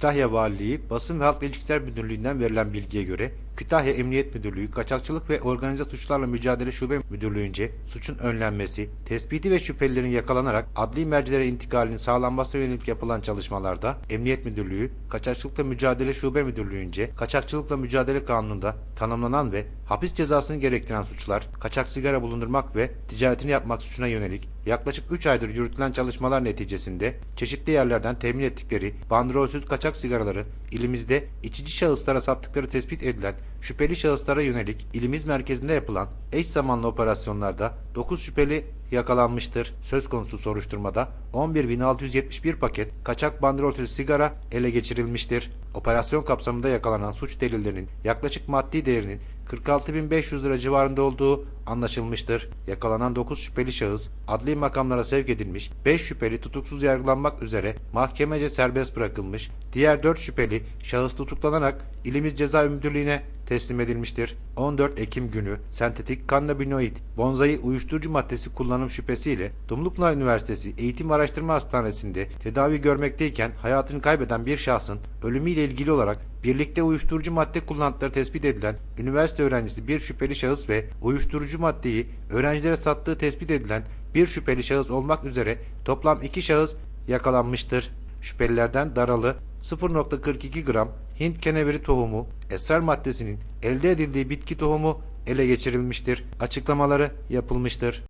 Kütahya Valiliği Basın ve Halk İlişkiler Müdürlüğü'nden verilen bilgiye göre Kütahya Emniyet Müdürlüğü Kaçakçılık ve Organize Suçlarla Mücadele Şube Müdürlüğü'nce suçun önlenmesi, tespiti ve şüphelilerin yakalanarak adli mercilere intikalinin sağlanmasına yönelik yapılan çalışmalarda Emniyet Müdürlüğü Kaçakçılıkla Mücadele Şube Müdürlüğü'nce Kaçakçılıkla Mücadele Kanunu'nda tanımlanan ve hapis cezasını gerektiren suçlar, kaçak sigara bulundurmak ve ticaretini yapmak suçuna yönelik yaklaşık 3 aydır yürütülen çalışmalar neticesinde çeşitli yerlerden temin ettikleri bandrolsüz kaçak sigaraları ilimizde içici şahıslara sattıkları tespit edilen şüpheli şahıslara yönelik ilimiz merkezinde yapılan eş zamanlı operasyonlarda 9 şüpheli yakalanmıştır. Söz konusu soruşturmada 11.671 paket kaçak bandrolsüz sigara ele geçirilmiştir. Operasyon kapsamında yakalanan suç delillerinin yaklaşık maddi değerinin 46.500 lira civarında olduğu anlaşılmıştır. Yakalanan 9 şüpheli şahıs adli makamlara sevk edilmiş, 5 şüpheli tutuksuz yargılanmak üzere mahkemece serbest bırakılmış, diğer 4 şüpheli şahıs tutuklanarak İlimiz Ceza Müdürlüğü'ne teslim edilmiştir. 14 Ekim günü sentetik kannabinoid, bonzai uyuşturucu maddesi kullanım şüphesiyle Dumlupınar Üniversitesi Eğitim Araştırma Hastanesi'nde tedavi görmekteyken hayatını kaybeden bir şahsın ölümüyle ilgili olarak birlikte uyuşturucu madde kullandıkları tespit edilen üniversite öğrencisi bir şüpheli şahıs ve uyuşturucu maddeyi öğrencilere sattığı tespit edilen bir şüpheli şahıs olmak üzere toplam iki şahıs yakalanmıştır. Şüphelilerden daralı 0.42 gram Hint keneviri tohumu, esrar maddesinin elde edildiği bitki tohumu ele geçirilmiştir. Açıklamaları yapılmıştır.